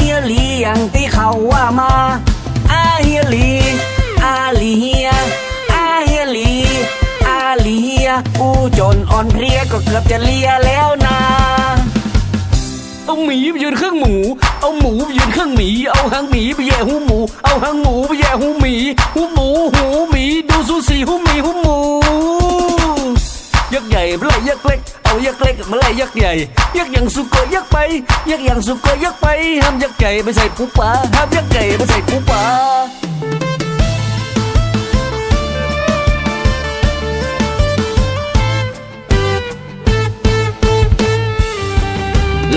เฮียหลีอย่างที่เขาว่ามาอาเฮียหลีอาหลีเฮียอาเฮียหลีอาหลีเฮียอู้จนอ่อนเพลียก็เกือบจะเลียแล้วนะเอาหมีไปยืนเครื่องหมู เอาหมูไปยืนเครื่องหมี เอาหางหมีไปแย่หูหมู เอาหางหมูไปแย่หูหมี หูหมู หูหมี ดูสูสีหูหมีหูหมู ยักษ์ใหญ่เมื่ยักษ์เล็ก ยักเล็กเมื่อไรยักใหญ่ยักอย่างสุโกยยักไปยักอย่างสุโกยยักไปห้ามยักใหญ่ไปใส่ปูปลาห้ามยักใหญ่ไปใส่ปูปลา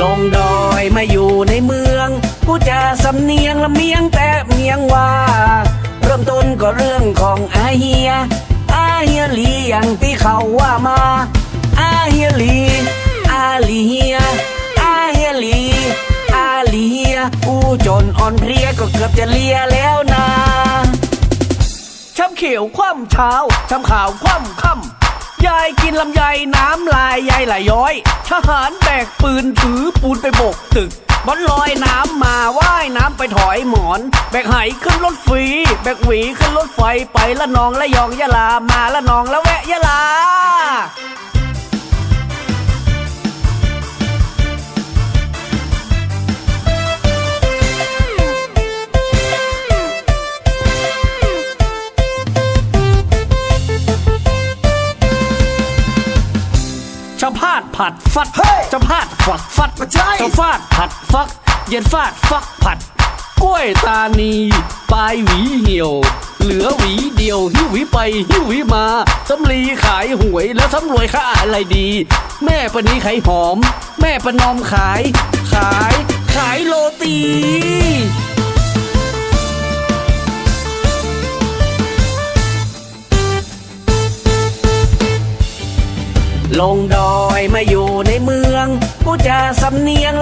ลงดอยมาอยู่ในเมือง ผู้จาสำเนียงละเมียงแต่เมียงว่า เริ่มต้นก็เรื่องของอาเฮียอาเฮียหลีอย่างที่เขาว่ามา อาเฮียหลีอาหลีเฮียอาเฮียหลีอาหลีเฮียอู้จนอ่อนเพลียก็เกือบจะเลียแล้วนะช้ำเขียวคว่ำเช้าช้ำขาวคว่ำค่ำยายกินลำไยน้ำลายยายไหลย้อย ทหารแบกปืนถือปูนไปโบกตึกบอลลอยน้ำมาว่ายน้ำไปถอยหมอน แบกไหขึ้นรถฟรี แบกหวีขึ้นรถไฟไปละนองละยองยะลามาละนองละแวะยะลา ผัดฟัดชาวพาดฝัดฟัดไม่ใช่ชาวฟาดผัดฟัก เย็นฟาดฟักผัด กล้วยตานีปลายหวีเหี่ยว เหลือหวีเดียว หิ้วหวีไป หิ้วหวีมาสำลีขายหวยแล้วสำรวยค่าอะไรดี แม่ปนีไข่หอม แม่ประนอมขาย ขาย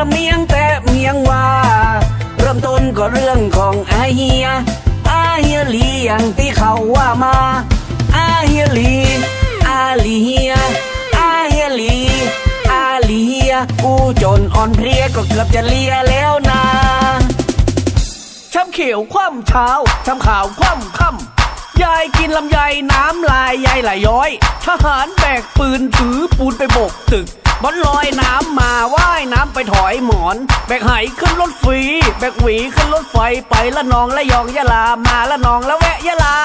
เมียงแต่เมียงว่า เริ่มต้นก็เรื่องของอาเฮีย อาเฮียลีอย่างที่เขาว่ามา อาเฮียลี อาลีเฮีย อาเฮียลี อาลีเฮียอู้จนอ่อนเพลียก็เกือบจะเลียแล้วนะช้ำเขียวคว่ำเช้าช้ำขาวคว่ำค่ำยายกินลำไยน้ำลายยายไหลย้อย ทหารแบกปืนถือปูนไปโบกตึก บอลลอยน้ำมาว่ายน้ำไปถอยหมอน แบกไหขึ้นรถฟรีแบกหวีขึ้นรถไฟไปละนองละยองยะลามาละนองละแวะยะลา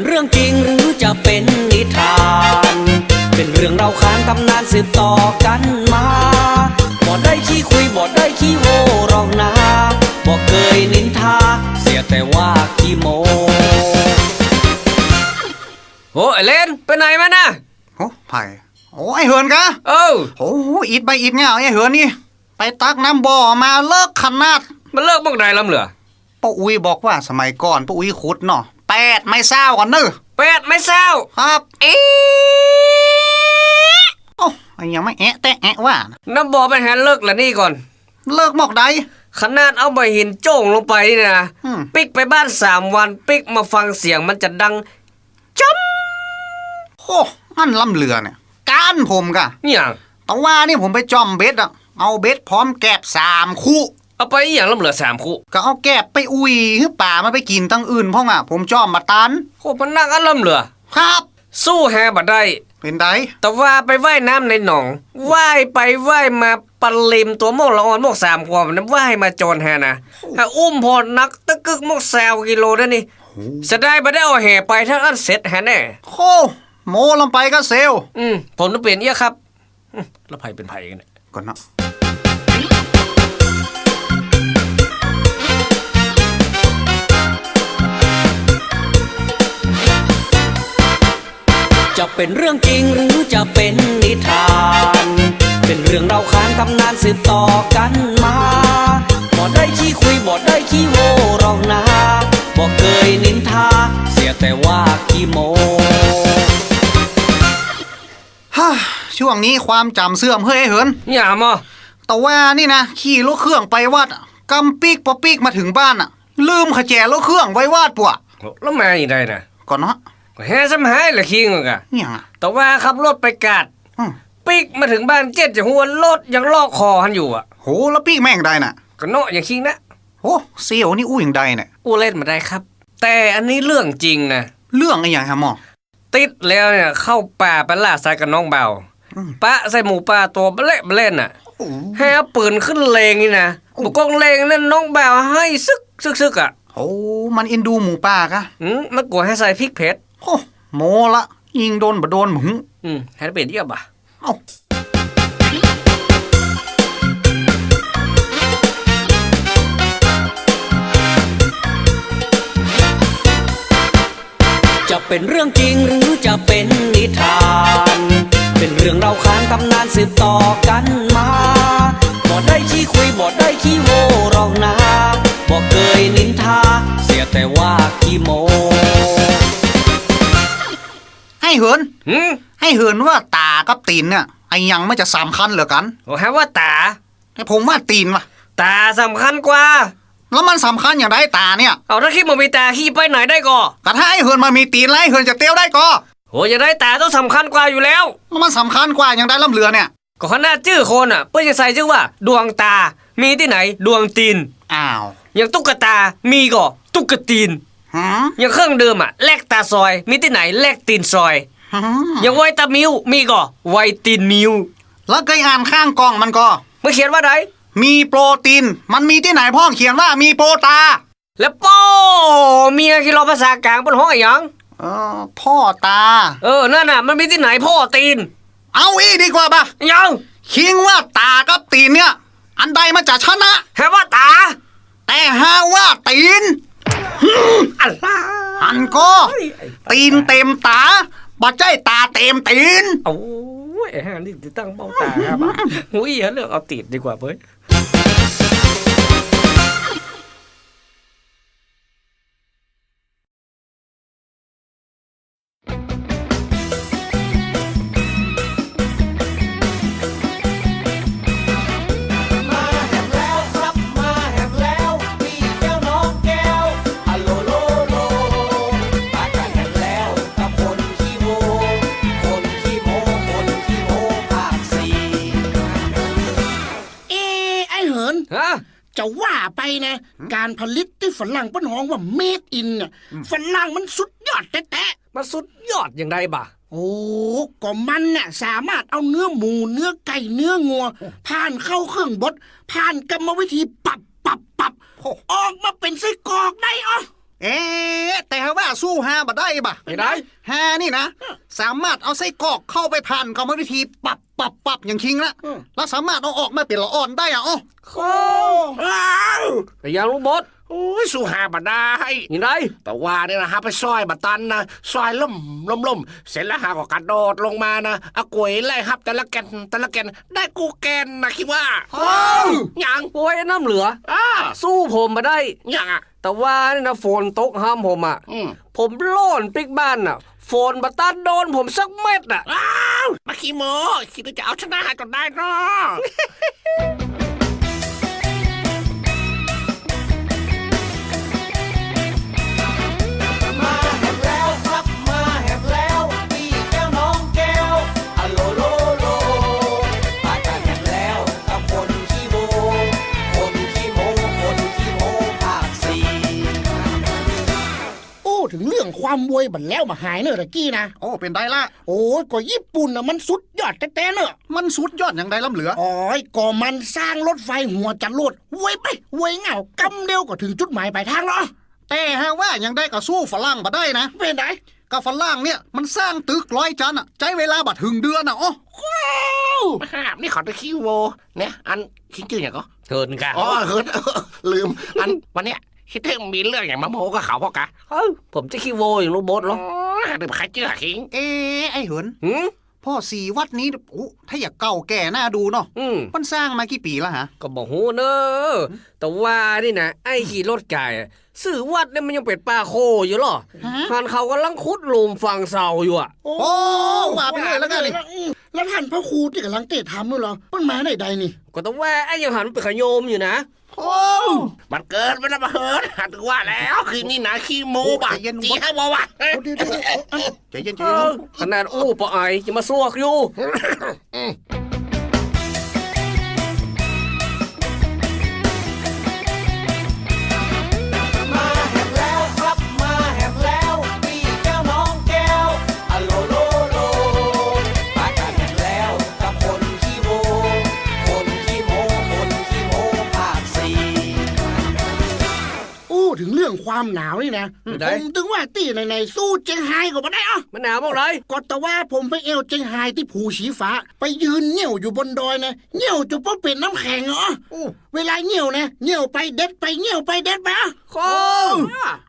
เป็นเรื่องจริงหรือจะเป็นนิทาน เป็นเรื่องเราค้างตำนานสืบต่อกันมาบ่ได้ขี้คุยบ่ได้ขี้โวหรอกนะบ่เคยนินทา เสียแต่ว่าขี้โมโอ้ไอเลนไปไหนมาน่ะโอ้ไผ่โอ้ไอเหินกะเอ้าโอ้อิดไปอิดเงาไอเหินนี่ ไปตักน้ำบ่อมาเลิกขนาดมันเลิกบ้างใดลำเหลือป้าอุ้ยบอกว่าสมัยก่อนป้าอุ้ยขุดเนาะ แปดไม่เศร้ากันเนอะเป็ดไม่เศร้าครับเอ๊ะโอ้ยังไม่แอะแต่แอะว่านะน้ำบ่อเป็นแฮนเลิกละนี่ก่อน เลิกหมอกใดขนาดเอาใบหินโจ้งลงไปนี่นะอืมปิกไปบ้านสามวันปิกมาฟังเสียงมันจะดังจ้ำโอ้อันล่ำเรือเนี่ยการผมกะอย่างแต่ว่านี่ผมไปจอมเบ็ดอะเอาเบ็ดพร้อมแกบสามคู่ เอาไปอหย่างลำเหลือสามคู่ก็เอาแกบไปอุ้ยให้ป่ามันไปกินตั้งอื่นพ่องอะผมจอมมาตันโคมันนั่งอันลำเหลือ ครับ สู้แฮบัดได้ เป็นไดแต่ว่าไปว่ายน้ำในหนองว่ายไปว่ายมาปลาลิมตัวโมกละออนโมกสามขวบนั้นว่ายมาโจรแฮนะถ้าอุ้มพอนักตะกึกโมกแซวกิโลนั่นนี่จะได้ไปได้เอาแห่ไปทั้งอันเสร็จแฮแน่โคโมลงไปก็เซลอืมผมต้องเปลี่ยนเยอะครับอืมแล้วไผเป็นไผกันเนี่ย ก่อนเนาะ จะเป็นเรื่องจริงหรือจะเป็นนิทาน เป็นเรื่องเราขานตำนานสืบต่อกันมาบ่ได้ขี้คุยบ่ได้ขี้โวหรอกนะบ่เคยนินทา เสียแต่ว่าขี้โมฮ่าช่วงนี้ความจำเสื่อมเฮ้ยไอ้เหินอย่ามอแต่ว่านี่นะขี่รถเครื่องไปวัดอะกำปีกปอปีกมาถึงบ้านอะลืมขแจรถเครื่องไว้วาดปะแล้วมาอีกได้นะก่อนเนาะ ก็แฮ่สำหายละคิงกะเนี่ยอะแต่ว่าขับรถไปกาดอืม ปิกมาถึงบ้านเจ็ดจะหัวรถยังลอกคอหันอยู่อะโหแล้วปีกแม่งได้น่ะก็เนาะอย่างคิงนะโอ้เซียวนี่อู้อย่างใดเนี่ยอู้เล่นมาได้ครับ แต่อันนี้เรื่องจริงนะ เรื่องอะไรอย่างฮะหมอ ติดแล้วเนี่ยเข้าป่าไปล่าสัตว์กับน้องเบาอืม ปะใส่หมูป่าตัวเบละเบล่นน่ะ โอ้ให้เอาปืนขึ้นเลงนี่นะบุกกองเลงนั่นน้องเบาให้ซึกซึกซึกอะโหมันเอ็นดูหมูป่ากะ อืมมันกลัวให้ใส่พริกเผ็ด โอ้โมละยิงโดนบ่โดนหมึงอืมให้เป็นเยี่ยบอะเอ้าจะเป็นเรื่องจริงหรือจะเป็นนิทาน เป็นเรื่องเราขานตำนานสืบต่อกันมาบ่ได้ขี้คุยบ่ได้ขี้โวหรอกนะบ่เคยนินทา เสียแต่ว่าขี้โม ให้เหินหืมให้เหินว่าตากับตีนเนี่ยไอ้ยังไม่จะสำคัญเหรอกันโอ้ฮะว่าตาให้ผมว่าตีนว่ะตาสำคัญกว่า แล้วมันสำคัญอย่างไรตาเนี่ยเอาถ้าคิดมันมีตาขี้ไปไหนได้ก็แต่ถ้าไอ้เหินมามีตีนแล้วไอ้เหินจะเตี้ยวได้ก็โอ้ยจะได้ตาต้องสำคัญกว่าอยู่แล้วแล้วมันสำคัญกว่าอย่างไรล่ำเรือเนี่ยก็ขนาดชื่อคนอะเพื่อจะใส่ชื่อว่า ดวงตา มีที่ไหน ดวงตีนอ้าวอย่างตุ๊กตามีก็ตุ๊กตีนหืม อย่างเครื่องดื่มอะแลกตาซอย มีที่ไหนแลกตีนซอยหืมอย่างไวตามิวมีก็ไวตีนมิวแล้วเคยอ่านข้างกล่องมันก็เมื่อเขียนว่าไรมีโปรตีน มันมีที่ไหนพ่อเขียนว่ามีโปรตา แล้วป้อเมียคิดเราภาษากลางบนห้องอะไรหยังเออพ่อตา เออนั่นน่ะ มันมีที่ไหนพ่อตีน เอาอีดีกว่าปะยังคิงว่าตากับตีนเนี่ย อันใดมันจะชนะแค่ว่าตา แต่หาว่าตีน อะไรอันก็ตีนเต็มตาบัดใจตาเต็มตีนโอ้ยไอ้ห่านี่ตั้งเบ้าตาครับหุ้ยเลือกเอาติดดีกว่าเว้ย จะว่าไปนะ การผลิตที่ฝรั่งเปิ้นฮ้องว่า made in เนี่ยฝรั่งมันสุดยอดแท้มันสุดยอดอย่างไรบ่ะๆโอ้ก็มันน่ะสามารถเอาเนื้อหมูเนื้อไก่เนื้องัว ผ่านเข้าเครื่องบด ผ่านกรรมวิธีปรับปรับปรับออกมาเป็นไส้กรอกได้อ๋อเอ๊ะแต่ว่าสู้ฮาบัดได้ปะไม่ได้ฮานี่นะ สามารถเอาไส้กรอกเข้าไปผ่านกรรมวิธีปรับ ปรับปรับอย่างคิงละแล้วสามารถเอาออกมาเป็นละอ่อนได้อะอ๋อโอ้ว้าวแต่ยังรู้บดโอ้ยสู้หาบัดได้อย่างไรแต่ว่าเนี่ยนะฮะไปซอยบัตันนะซอยล่มล่มล่มเสร็จแล้วหาก็กระโดดลงมานะเอากล้วยไล่ครับ แต่ละแกนแต่ละแกนได้กูแกนนะคิดว่าหยังโอ้ยน้ำเหลืออ่าสู้ผมมาได้หยังอะแต่ว่านี่นะฝนตกห้ามผมอะอืม ผมโล่นปิกบ้านอะฝนบัตันโดนผมสักเม็ดอะ อ้าวมาขี้โมคิดว่าจะเอาชนะจนได้เนาะ ถึงเรื่องความบวยบันแล้วมาหายเนอะตะกี้นะ โอ้ เป็นได้ละ โอ้ยก็ญี่ปุ่นนะมันสุดยอดแท้ๆเนอะมันสุดยอดอย่างใดล่ำเหลือ อ๋อยก็มันสร้างรถไฟหัวจรวดเว้ยไปเว้ยเหงากำเดียวก็ถึงจุดหมายปลายทางแล้วแต่ฮาว่าอย่างใดก็สู้ฝรั่งบัดได้นะ เป็นไงกับฝรั่งเนี่ยมันสร้างตึกร้อยชั้นอะใช้เวลาบัดถึงเดือนอะอ๋อห้ามนี่ขอตะคิวโวเนี่ยอันคิงจืออย่างก็เกินกันอ๋อเฮิร์นลืม อันวันเนี้ย คิดถึงมีเรื่องอย่างมาโมกับเขาพอกะเอ้าผมจะขี้โวอย่างลูกบดเหรอโอ้ยหรือใครเชื่อคิงเอ๊ะไอ้เหินหืมพ่อสีวัดนี้โอ้ถ้าอยากเก่าแก่น่าดูเนาะอืมมันสร้างมากี่ปีแล้วฮะ ก็บอกหูเนอะแต่ว่านี่นะไอ้ขี่รถไก่อะสื่อวัดเนี่ยมันยังเป็นป่าโคอยู่เหรอฮะหันเขากำลังขุดหลุมฝังเสาอยู่อะโอ้โอ้ว่าไปเลยแล้วกันนี่อืมแล้วท่านพระครูที่กำลังเตะทำด้วยเหรอมันมาไหนใดนี่ ก็ต้องว่าไอ้ยังหันไปขโยมอยู่นะ โอ้มันเกินไปแล้วมาเฮิร์นหัดว่าแล้วคือนี่นะขี้โมบะใจเย็นจีให้บอกว่าเฮ้ยเอาเดี๋ยวเดี๋ยวเดี๋ยวเอาอันใจเย็นใจเอเย็อนขนาดอู้ปะไอจะมาซวกอยู่ อู้ถึงเรื่องความหนาวนี่นะ ได้ ผมถึงว่าตีไหนๆสู้เจียงไฮ้ก็ไม่ได้อะมันหนาวบ้างไรก็แต่ว่าผมไปเอวเจียงไฮ้ที่ภูชีฟ้า ไปยืนเหนี่ยวอยู่บนดอยนะเหนี่ยวจนป้เป็นน้ำแข็งเหรอโอ้เวลาเหนี่ยวนะเหนี่ยวไปเด็ดไปเหนี่ยวไปเด็ดไปอะโอ้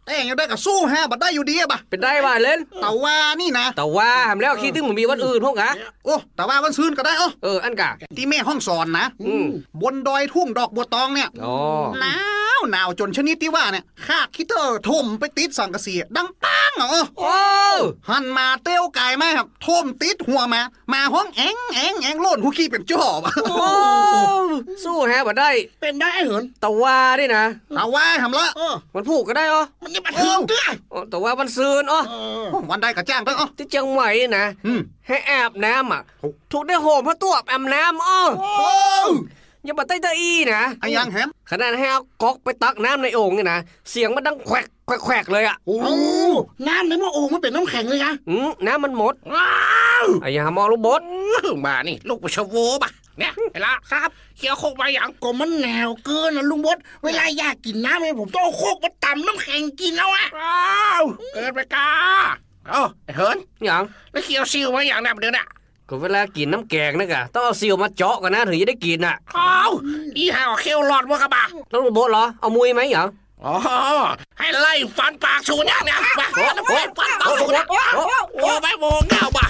แต่ยังได้กับสู้ฮะบัดได้อยู่ดีอะบะเป็นได้บ่าเล่น แต่ว่านี่นะ แต่ว่าแหมแล้วคิดถึงมันมีวันอื่นพวกกะโอ้แต่ว่าวันซืนก็ได้เอ๋อเอออันกะ ที่แม่ห้องสอนนะอืม บนดอยทุ่งดอกบัวตองเนี่ย อ๋อ หนาวหนาวจนชนิดที่ว่าเนี่ยข้าคิดเตอร์ทุ่มไปติดสังกะสีดังปังเหรอโอ้หันมาเตี้ยวไก่ไหมครับทุ่มติดหัวมา มาห้องแองแองแองโล่นหูขี้เป็นจอบอะโอ้สู้แฮะบ่ได้ เป็นได้ไอ้เหินแต่ว่านี่นะแต่ว่าทำละเออมันผูกก็ได้อ๋อมันจะมาถึงเด้ออ๋อแต่ว่ามันซืนอ๋อเออวันได้กับจ้างตั้งอ๋อที่เชียงใหม่นะอืมให้แอบน้ำอะ ถูกได้โหมพระตัวแอมน้ำอ้อโอ้อย่ามาใต้ตะอีนะไอ้ยังแฮมขนาดให้เอาก๊อกไปตักน้ำในโอ่งนี่นะ เสียงมันดังแควกแควกแควกเลยอะโอ้น้ำในหม้อโอ่งมันเป็นน้ำแข็งเลยนะอืมน้ำมันหมดว้าวไอ้ยามองลูกบดมานี่ ลูกปชโวบะเนี่ยเห็นละครับเคี้ยวโคกมาอย่างก็มันหนาวเกินนะลุงบดเวลาอยากกินน้ำเนี่ยผมต้องเอาโคกมาตำน้ำแข็งกินแล้วอะว้าวเกินไปกาเอ้าไอ้เฮิร์นอย่างแล้วเคี้ยวซิวมาอย่างนั้นเดี๋ยวน่ะ ก็เวลากินน้ำแกงนะกะต้องเอาซีลมาเจาะกันนะถึงจะได้กินอะเอ้าอีห่าวเคี้ยวหลอดวะกะบะแล้วลูกบดเหรอเอามุยไหมอย่างอ๋อให้ไล่ฟันปากสูนอย่างเนี้ยมาโอ้โหฟันปากสูนโอ้โอ้ไม่โมงเงาบะ